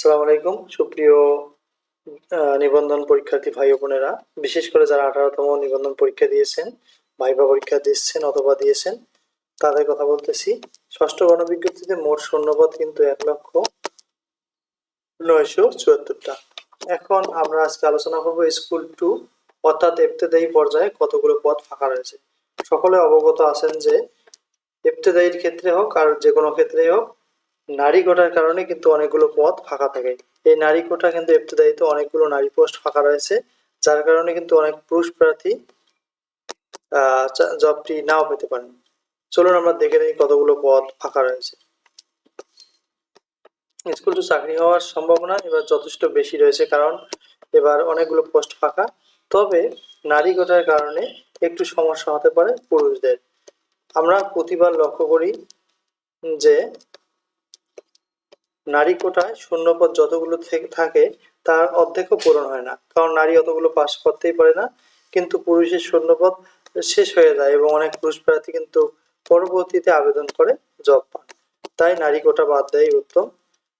আসসালামু আলাইকুম। সুপ্রিয় নিবন্ধন পরীক্ষার্থী ভাই বোনেরা, বিশেষ করে যারা আঠারোতম নিবন্ধন পরীক্ষা দিয়েছেন ভাইবা পরীক্ষা দিচ্ছেন অথবা দিয়েছেন, তাদের কথা বলতেছি। ষষ্ঠ গণবিজ্ঞপ্তিতে মোট শূন্যপদ কিন্তু এক লক্ষ নয়শো চুয়াত্তরটা। এখন আমরা আজকে আলোচনা করব স্কুল টু, অর্থাৎ এফতেদায়ী পর্যায়ে কতগুলো পদ ফাঁকা রয়েছে। সকলে অবগত আছেন যে, ইবতেদায়ীর ক্ষেত্রে হোক আর যে কোনো ক্ষেত্রেই হোক নারী কোটার কারণে কিন্তু অনেকগুলো পদ ফাঁকা থাকে। এই নারী কোটা কিন্তু ইবতেদায়ীতে অনেকগুলো নারী পোস্ট ফাঁকা রয়েছে, যার কারণে কিন্তু অনেক পুরুষ প্রার্থী জবটি নাও পেতে পারেন। চলুন আমরা দেখে নিই কতগুলো পদ ফাঁকা রয়েছে। স্কুল টু চাকরি হওয়ার সম্ভাবনা এবার যথেষ্ট বেশি রয়েছে, কারণ এবার অনেকগুলো পোস্ট ফাঁকা। তবে নারী কোটার কারণে একটু সমস্যা হতে পারে পুরুষদের। আমরা প্রতিবার লক্ষ্য করি যে নারী কোটায় শূন্যপদ যতগুলো থেকে- তার অর্ধেকও পূরণ হয় না। কারণ নারী অতগুলো পাস করতেই পারে না, কিন্তু পুরুষের শূন্যপদ শেষ হয়ে যায় এবং অনেক পুরুষ প্রার্থী কিন্তু পরবর্তীতে আবেদন করে জব পান। তাই নারী কোটা বাদ দেয় উত্তম।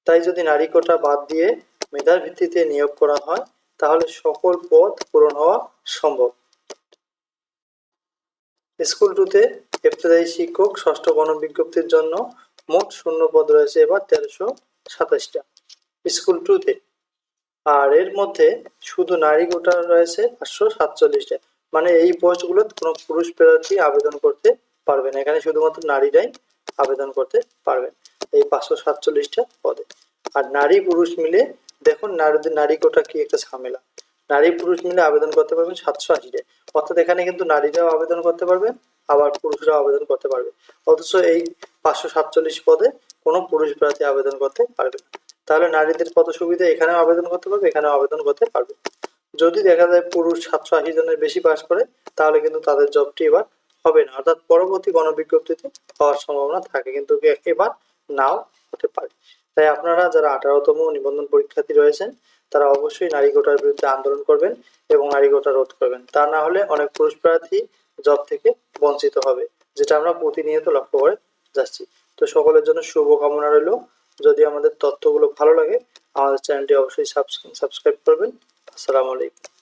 তাই যদি নারী কোটা বাদ দিয়ে মেধার ভিত্তিতে নিয়োগ করা হয়, তাহলে সকল পদ পূরণ হওয়া সম্ভব। স্কুল টুতে ইবতদায়ী শিক্ষক, ষষ্ঠ গণবিজ্ঞপ্তির জন্য মোট শূন্য পদ রয়েছে এবার তেরোশো সাতাশটা। স্কুল টুতে। আর এর মধ্যে শুধু নারী কোটা রয়েছে পাঁচশো সাতচল্লিশটা। মানে এই পোস্টগুলো কোনো পুরুষ প্রার্থী আবেদন করতে পারবে না। এখানে শুধুমাত্র নারীরাই আবেদন করতে পারবেন এই পাঁচশো সাতচল্লিশটা পদে। আর নারী পুরুষ মিলে দেখুন নারীদের নারী কোটা কি একটা ঝামেলা। নারী পুরুষ মিলে আবেদন করতে পারবেন সাতশো আশিটা। অর্থাৎ এখানে কিন্তু নারীরাও আবেদন করতে পারবেন, আবার পুরুষরাও আবেদন করতে পারবে। অথচ এই পাঁচশো সাতচল্লিশ পদে কোনো পুরুষ প্রার্থী আবেদন করতে পারবে। তাহলে নারীদের কত সুবিধা এখানেও আবেদন করতে পারবে, এখানেও আবেদন করতে পারবে। যদি দেখা যায় পুরুষ সাতশো আশি জনের বেশি পাশ করে, তাহলে কিন্তু তাদের জবটি এবার হবে না। অর্থাৎ পরবর্তী গণবিজ্ঞপ্তিতে হওয়ার সম্ভাবনা থাকে, কিন্তু এবার নাও হতে পারে। তাই আপনারা যারা আঠারোতম নিবন্ধন পরীক্ষার্থী রয়েছেন, তারা অবশ্যই নারী কোটার বিরুদ্ধে আন্দোলন করবেন এবং নারী কোটা রোধ করবেন। তা না হলে অনেক পুরুষ প্রার্থী জব থেকে বঞ্চিত হবে, যেটা আমরা প্রতিনিয়ত লক্ষ্য করে যাচ্ছি। তো সকলের জন্য শুভকামনা রইল। যদি আমাদের তথ্যগুলো ভালো লাগে, আমাদের চ্যানেলটি অবশ্যই সাবস্ক্রাইব করবেন। আসসালামু আলাইকুম।